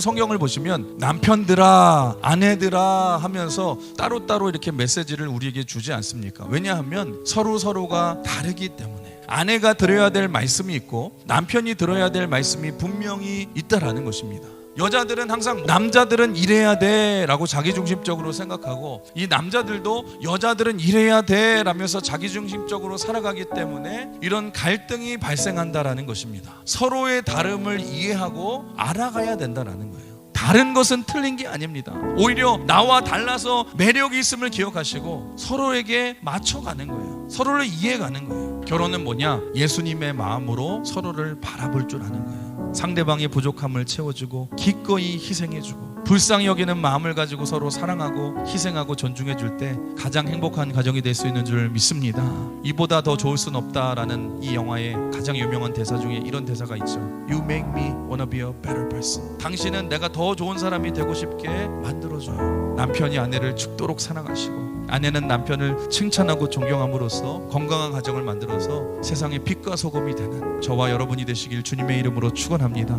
성경을 보시면 남편들아, 아내들아 하면서 따로따로 이렇게 메시지를 우리에게 주지 않습니까? 왜냐하면 서로 서로가 다르기 때문에. 아내가 들어야 될 말씀이 있고 남편이 들어야 될 말씀이 분명히 있다라는 것입니다. 여자들은 항상 남자들은 이래야 돼라고 자기중심적으로 생각하고 이 남자들도 여자들은 이래야 돼라면서 자기중심적으로 살아가기 때문에 이런 갈등이 발생한다라는 것입니다. 서로의 다름을 이해하고 알아가야 된다라는 거예요. 다른 것은 틀린 게 아닙니다. 오히려 나와 달라서 매력이 있음을 기억하시고 서로에게 맞춰가는 거예요. 서로를 이해가는 거예요. 결혼은 뭐냐? 예수님의 마음으로 서로를 바라볼 줄 아는 거예요. 상대방의 부족함을 채워주고 기꺼이 희생해주고 불쌍히 여기는 마음을 가지고 서로 사랑하고 희생하고 존중해 줄 때 가장 행복한 가정이 될 수 있는 줄 믿습니다. 이보다 더 좋을 순 없다라는 이 영화의 가장 유명한 대사 중에 이런 대사가 있죠. You make me wanna be a better person. 당신은 내가 더 좋은 사람이 되고 싶게 만들어줘요. 남편이 아내를 죽도록 사랑하시고 아내는 남편을 칭찬하고 존경함으로써 건강한 가정을 만들어서 세상의 빛과 소금이 되는 저와 여러분이 되시길 주님의 이름으로 축원합니다.